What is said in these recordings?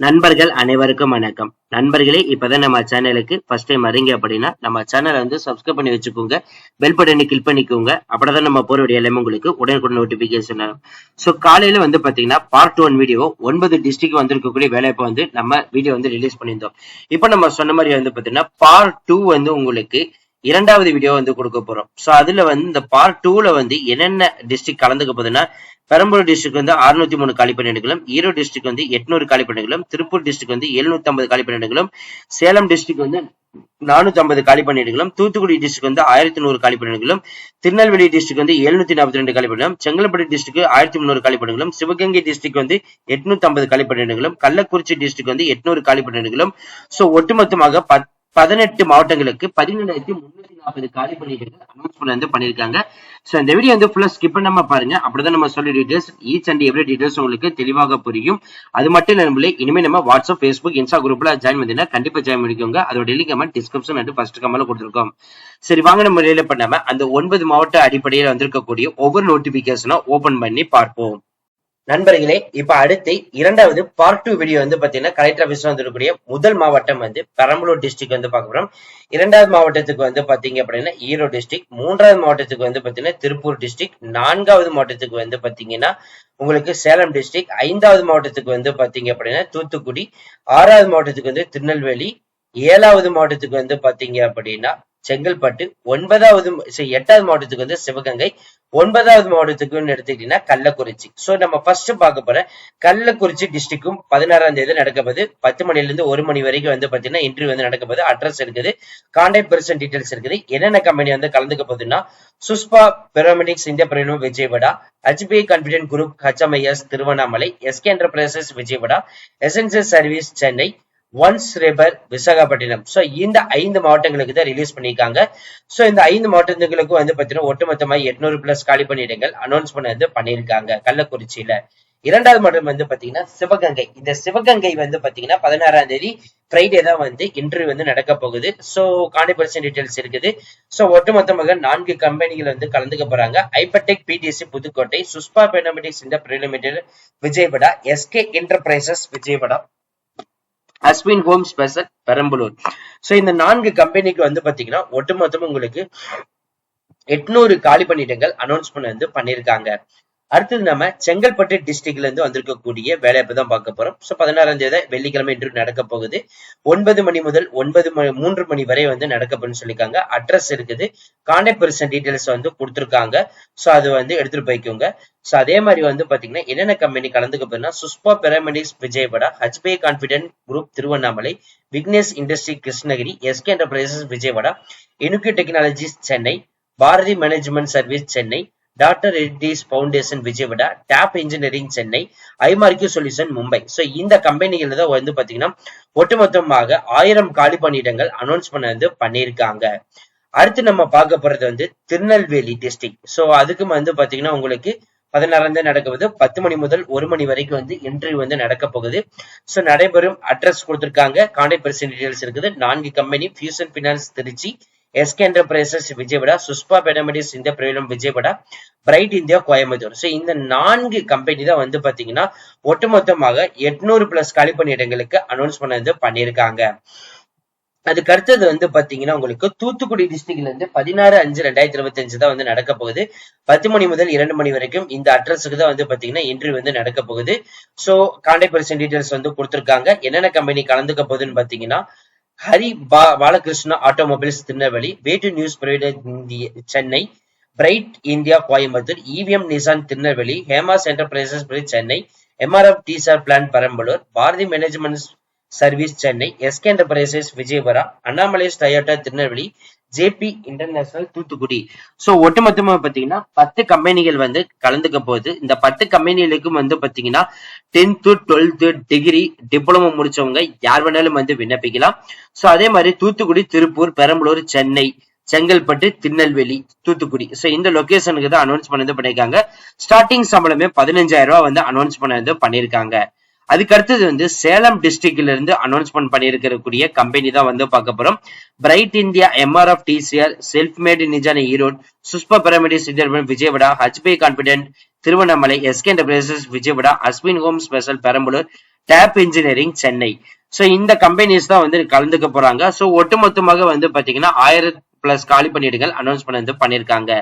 நண்பர்கள் அனைவருக்கும் வணக்கம். நண்பர்களே இப்பதான் நம்ம சேனலுக்கு ஃபர்ஸ்ட் டைம் வரீங்க அப்படின்னா நம்ம சேனலை வந்து சப்ஸ்கிரைப் பண்ணி வச்சுக்கோங்க. பெல் பட்டனை கிளிக் பண்ணிக்கோங்க. அப்படிதான் நம்ம போற வேண்டிய எல்லாமே உங்களுக்கு உடனுக்குடன் நோட்டிபிகேஷன் வரும். ஸோ காலையில வந்து பாத்தீங்கன்னா பார்ட் ஒன் வீடியோ ஒன்பது டிஸ்ட்ரிக்ட் வந்திருக்கக்கூடிய வேலைப்ப வந்து நம்ம வீடியோ வந்து ரிலீஸ் பண்ணியிருந்தோம். இப்போ நம்ம சொன்ன மாதிரி வந்து பாத்தீங்கன்னா பார்ட் டூ வந்து உங்களுக்கு இரண்டாவது வீடியோ வந்து கொடுக்க போறோம். ஸோ அதுல வந்து இந்த பார்ட் டூல வந்து என்னென்ன டிஸ்ட்ரிக்ட் கலந்துக்க போதுன்னா பெரம்பலூர் டிஸ்ட்ரிக்ட் வந்து அறுநூத்தி மூணு காலி பணியிடங்களும் ஈரோடு டிஸ்ட்ரிக்ட் வந்து எட்நூறு காலி பணியிடங்களும் திருப்பூர் டிஸ்ட்ரிக்ட் வந்து எழுநூத்தி ஐம்பது காலி பணியிடங்களும் சேலம் டிஸ்ட்ரிக்ட் வந்து நானூத்தி ஐம்பது காலி பணியிடங்களும் தூத்துக்குடி டிஸ்ட்ரிக்ட் வந்து ஆயிரத்தி நூறு காலி பணியிடங்களும் திருநெல்வேலி டிஸ்ட்ரிக்ட் வந்து எழுநூத்தி நாற்பத்தி ரெண்டு காலி பணியிடம் செங்கல்பட்டு டிஸ்ட்ரிக்ட் ஆயிரத்தி முந்நூறு காலி பணியிடங்களும் சிவகங்கை டிஸ்ட்ரிக்ட் வந்து எட்நூத்தி ஐம்பது காலி பணியிடங்களும் கள்ளக்குறிச்சி டிஸ்ட்ரிக்ட் வந்து எட்நூறு காலி பணியிடங்களும் ஸோ ஒட்டுமொத்தமாக பத் பதினெட்டு மாவட்டங்களுக்கு பதினேழாயிரத்தி முன்னூத்தி நாற்பது காலி பணியிடங்கள் அனௌன்ஸ்மெண்ட் வந்து பண்ணியிருக்காங்க. ஸோ இந்த வீடியோ வந்து ஃபுல்லா ஸ்கிப் பண்ணாம பாருங்க. அப்படிதான் நம்ம சொல்ல details each and every details உங்களுக்கு தெளிவாக புரியும். அது மட்டும் இல்ல நம்மளே இனிமே நம்ம வாட்ஸ்அப் ஃபேஸ்புக் இன்ஸ்டா குரூப்ல ஜாயின் பண்ணீங்கன்னா கண்டிப்பா ஜாயின் பண்ணிக்கோங்க. அதோட லிங்க் நம்ம டிஸ்கிரிப்ஷன் அண்ட் ஃபர்ஸ்ட் கமெண்ட்ல கொடுத்துருக்கோம். சரி வாங்க நம்ம ரிலே பண்ணாம அந்த ஒன்பது மாவட்ட அடிப்படையில் வந்திருக்கக்கூடிய ஒவ்வொரு நோட்டிபிகேஷனும் ஓபன் பண்ணி பார்ப்போம். நண்பர்களே இப்ப அடுத்து இரண்டாவது பார்ட் டூ வீடியோ வந்து பாத்தீங்கன்னா கலெக்டர் ஆபீஸ்ல வந்துருக்கூடிய முதல் மாவட்டம் வந்து பெரம்பலூர் டிஸ்ட்ரிக்ட் வந்து பார்க்க போறோம். இரண்டாவது மாவட்டத்துக்கு வந்து பாத்தீங்க அப்படின்னா ஈரோடு டிஸ்ட்ரிக்ட் மூன்றாவது மாவட்டத்துக்கு வந்து பாத்தீங்கன்னா திருப்பூர் டிஸ்ட்ரிக்ட் நான்காவது மாவட்டத்துக்கு வந்து பாத்தீங்கன்னா உங்களுக்கு சேலம் டிஸ்ட்ரிக்ட் ஐந்தாவது மாவட்டத்துக்கு வந்து பாத்தீங்க அப்படின்னா தூத்துக்குடி. ஆறாவது மாவட்டத்துக்கு வந்து திருநெல்வேலி. ஏழாவது மாவட்டத்துக்கு வந்து பாத்தீங்க அப்படின்னா செங்கல்பட்டு ஒன்பதாவது சரி, எட்டாவது மாவட்டத்துக்கு வந்து சிவகங்கை ஒன்பதாவது மாவட்டத்துக்குன்னு எடுத்துக்கிட்டீங்கன்னா கள்ளக்குறிச்சி. சோ நம்ம ஃபர்ஸ்ட் பார்க்க போற கள்ளக்குறிச்சி டிஸ்ட்ரிக்டும் பதினாறாம் தேதி நடக்கப்போது பத்து மணில இருந்து ஒரு மணி வரைக்கும் வந்து பாத்தீங்கன்னா இன்டர்வியூ வந்து நடக்கப்போது அட்ரஸ் இருக்குது. கான்டாக்ட் பர்சன் டீடைல்ஸ் இருக்குது. என்னென்ன கம்பெனி வந்து கலந்துக்க போகுதுன்னா சுஷ்பா பிரமிடிக்ஸ் இந்திய பிரிவு Vijayawada ஹச்பிஐ confident group HMIS Tiruvannamalai SK enterprises Vijayawada essential service Chennai once ரேபர் விசாகப்பட்டினம். ஸோ இந்த ஐந்து மாவட்டங்களுக்கு தான் ரிலீஸ் பண்ணியிருக்காங்க. ஸோ இந்த ஐந்து மாவட்டங்களுக்கு வந்து பாத்தீங்கன்னா ஒட்டுமொத்தமாக எட்நூறு பிளஸ் காலி பணியிடங்கள் அனௌன்ஸ் பண்ணது பண்ணியிருக்காங்க கள்ளக்குறிச்சியில. இரண்டாவது மாவட்டம் வந்து பாத்தீங்கன்னா சிவகங்கை. இந்த சிவகங்கை வந்து பாத்தீங்கன்னா பதினாறாம் தேதி ஃப்ரைடே தான் வந்து இன்டர்வியூ வந்து நடக்க போகுது. ஸோ கான்டிபர்சன் டீடைல்ஸ் இருக்குது. ஸோ ஒட்டுமொத்தமாக நான்கு கம்பெனிகள் வந்து கலந்துக்க போறாங்க. ஐபர்டெக் பிடிசி புதுக்கோட்டை சுஷ்பா பெனமெட்டிக்ஸ் இந்த பிரிலிமிட்டட் Vijayawada SK enterprises Vijayawada Ashwin home special Perambalur. So இந்த நான்கு கம்பெனிக்கு வந்து பாத்தீங்கன்னா ஒட்டுமொத்தமும் உங்களுக்கு எட்நூறு காலி பணியிடங்கள் அனௌன்ஸ் பண்ண வந்து பண்ணியிருக்காங்க அடுத்தது நம்ம செங்கல்பட்டு டிஸ்ட்ரிக்ட்ல இருந்து வந்திருக்கக்கூடிய வேலையை தான் பார்க்க போறோம். ஸோ பதினாறாம் தேதி வெள்ளிக்கிழமை இன்று நடக்க போகுது. ஒன்பது மணி முதல் ஒன்பது மணி மூன்று மணி வரை வந்து நடக்கப்படும் சொல்லியிருக்காங்க. அட்ரஸ் இருக்குது. கான்டாக்ட் பர்சன் டீடைல்ஸ் வந்து கொடுத்துருக்காங்க. ஸோ அது வந்து எடுத்துட்டு போய்க்கோங்க. சோ அதே மாதிரி வந்து பாத்தீங்கன்னா என்னென்ன கம்பெனி கலந்துக்க போறதுன்னா சுஷ்பா paramedics Vijayawada ஹச்பிஐ confident group Tiruvannamalai Vignesh industry Krishnagiri SK enterprises Vijayawada இனுக்கு technologies Chennai Bharathi management service Chennai doctor Reddy's foundation Vijayawada tape engineering Chennai ஐமார்கியூ சொல்யூஷன் மும்பை ஸோ இந்த கம்பெனிகள் தான் வந்து பாத்தீங்கன்னா ஒட்டுமொத்தமாக ஆயிரம் காலி பணியிடங்கள் அனௌன்ஸ் பண்ண வந்து பண்ணியிருக்காங்க. அடுத்து நம்ம பார்க்க போறது வந்து திருநெல்வேலி டிஸ்ட்ரிக்ட் ஸோ அதுக்கு வந்து பாத்தீங்கன்னா உங்களுக்கு பதினாறாம் தேதி நடக்குது பத்து மணி முதல் ஒரு மணி வரைக்கும் வந்து இன்டர்வியூ வந்து நடக்க போகுது. சோ நடைபெறும் அட்ரஸ் கொடுத்துருக்காங்க. கான்டாக்ட் பர்சன் டீடைல்ஸ் இருக்குது. நான்கு company fusion finance Trichy. SK enterprises Vijayawada சுஷ்பா பெடமெடிஸ் இந்த பிரயோகம் Vijayawada bright India Coimbatore so இந்த நான்கு கம்பெனி தான் வந்து பாத்தீங்கன்னா ஒட்டுமொத்தமாக எட்நூறு பிளஸ் காலி பணியிடங்களுக்கு அனௌன்ஸ் பண்ணது பண்ணியிருக்காங்க. அதுக்கு அடுத்தது வந்து பாத்தீங்கன்னா உங்களுக்கு தூத்துக்குடி டிஸ்ட்ரிக்ட்ல இருந்து பதினாறு அஞ்சு ரெண்டாயிரத்தி இருபத்தி அஞ்சு தான் வந்து நடக்க போகுது. பத்து மணி முதல் இரண்டு மணி வரைக்கும் இந்த அட்ரஸுக்கு தான் வந்து பாத்தீங்கன்னா இன்டர்வியூ வந்து நடக்க போகுது. சோ கான்டாக்ட் பர்சன் டீடைல்ஸ் வந்து கொடுத்திருக்காங்க. என்னென்ன கம்பெனி கலந்துக்க போகுதுன்னு பாத்தீங்கன்னா ஹரி பா பாலகிருஷ்ணா ஆட்டோமொபைல்ஸ் திருநெல்வேலி வேட்டு நியூஸ் பிரைவேட் இந்திய Chennai bright India Coimbatore EVM Nissan Tirunelveli Hemas enterprises Chennai MRF டிசார் plan Perambalur Bharathi management service Chennai SK enterprises Vijayapura Annamalai Toyota Tirunelveli JP international Thoothukudi. So ஒட்டுமொத்தமாக பாத்தீங்கன்னா பத்து கம்பெனிகள் வந்து கலந்துக்க போகுது. இந்த பத்து கம்பெனிகளுக்கும் வந்து பாத்தீங்கன்னா டென்த்து டுவெல்த்து டிகிரி டிப்ளமோ முடிச்சவங்க யார் வேணாலும் வந்து விண்ணப்பிக்கலாம். ஸோ அதே மாதிரி தூத்துக்குடி திருப்பூர் பெரம்பலூர் சென்னை செங்கல்பட்டு திருநெல்வேலி தூத்துக்குடி. ஸோ இந்த லொக்கேஷனுக்கு தான் அனௌன்ஸ் பண்ணது பண்ணிருக்காங்க ஸ்டார்டிங் சம்பளமே பதினஞ்சாயிரம் ரூபாய் வந்து அனௌன்ஸ் பண்ணது பண்ணிருக்காங்க அதுக்கு அடுத்தது வந்து சேலம் டிஸ்ட்ரிக்ட்ல இருந்து அனௌன்ஸ்மெண்ட் பண்ணியிருக்கக்கூடிய கம்பெனி தான் வந்து பார்க்க போறோம். Bright India MRF TCR self made நிஜான Erode சுஷ்பா பிரமிடி சித்தர்பன் Vijayawada HP confident Tiruvannamalai SK enterprises Vijayawada Ashwin home special Perambalur tape engineering Chennai so இந்த கம்பெனிஸ் தான் வந்து கலந்துக்க போறாங்க. ஸோ ஒட்டுமொத்தமாக வந்து பாத்தீங்கன்னா ஆயிரம் பிளஸ் காலி பணியிடங்கள் அனௌன்ஸ்மெண்ட் வந்து பண்ணியிருக்காங்க.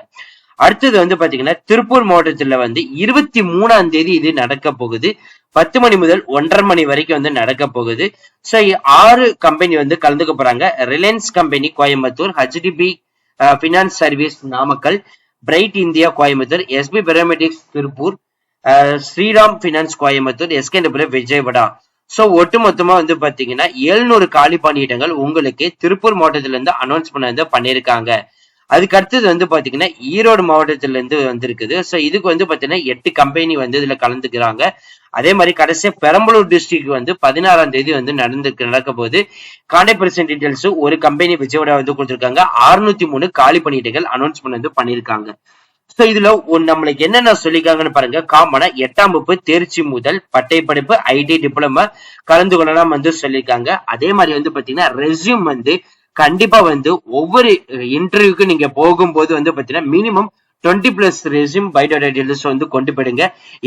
அடுத்தது வந்து பாத்தீங்கன்னா திருப்பூர் மாவட்டத்துல வந்து இருபத்தி மூணாம் தேதி இது நடக்க போகுது. பத்து மணி முதல் ஒன்றரை மணி வரைக்கும் வந்து நடக்க போகுது. ஸோ ஆறு கம்பெனி வந்து கலந்துக்க போறாங்க. Reliance company Coimbatore HDB finance service Namakkal bright India Coimbatore SP paramedics Tiruppur Shriram finance Coimbatore எஸ்கேண்டபுரம் Vijayawada. So ஒட்டுமொத்தமா வந்து பாத்தீங்கன்னா எழுநூறு காலி பணியிடங்கள் உங்களுக்கு திருப்பூர் மாவட்டத்துல இருந்து அனௌன்ஸ் பண்ண வந்து அதுக்கு அடுத்தது வந்து பாத்தீங்கன்னா ஈரோடு மாவட்டத்துல இருந்து வந்திருக்குது. சோ இதுக்கு வந்து பாத்தீங்கன்னா எட்டு கம்பெனி வந்து இதுல கலந்துக்கிறாங்க. அதே மாதிரி கடைசியா பெரம்பலூர் டிஸ்ட்ரிக்ட் வந்து பதினாறாம் தேதி வந்து நடந்து நடக்க போது கான்டாக்ட் பர்சன்ட் டீடைல்ஸ் ஒரு கம்பெனி விஜயவாடா வந்து கொடுத்திருக்காங்க. 603 மூணு காலி பணியிடங்கள் அனௌன்ஸ்மெண்ட் வந்து பண்ணிருக்காங்க சோ இதுல ஒன் நம்மளுக்கு என்னென்ன சொல்லியிருக்காங்கன்னு பாருங்க. காமனா எட்டாம் வகுப்பு தேர்ச்சி முதல் பட்டை படிப்பு ஐடி டிப்ளமா கலந்து கொள்ளலாம் வந்து சொல்லியிருக்காங்க. அதே மாதிரி வந்து பாத்தீங்கன்னா ரெஸ்யூம் வந்து கண்டிப்பா வந்து ஒவ்வொரு இன்டர்வியூக்கு நீங்க போகும்போது வந்து பாத்தீங்கன்னா minimum twenty plus resume biodata details வந்து கொண்டு போயிடுங்க.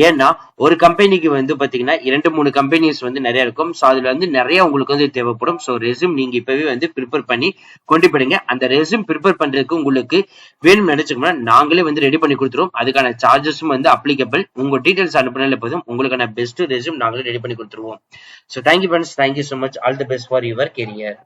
ஏன்னா ஒரு கம்பெனிக்கு வந்து பாத்தீங்கன்னா இரண்டு மூணு கம்பெனிஸ் வந்து நிறைய இருக்கும். ஸோ அதுல வந்து நிறைய உங்களுக்கு வந்து தேவைப்படும். ஸோ ரெஸ்யூம் நீங்க இப்பவே வந்து ப்ரிப்பேர் பண்ணி கொண்டு போயிடுங்க. அந்த ரெஸ்யூம் ப்ரிப்பேர் பண்றதுக்கு உங்களுக்கு வேணும்னு நினைச்சுக்கோங்க நாங்களே வந்து ரெடி பண்ணி கொடுத்துருவோம். அதுக்கான சார்ஜஸும் வந்து அப்ளிகபிள் உங்க டீடைல்ஸ் அனுப்பினால போதும் உங்களுக்கான பெஸ்ட் ரெஸ்யூம் நாங்களே ரெடி பண்ணி கொடுத்துருவோம். So thank you friends thank you so much all the best for your career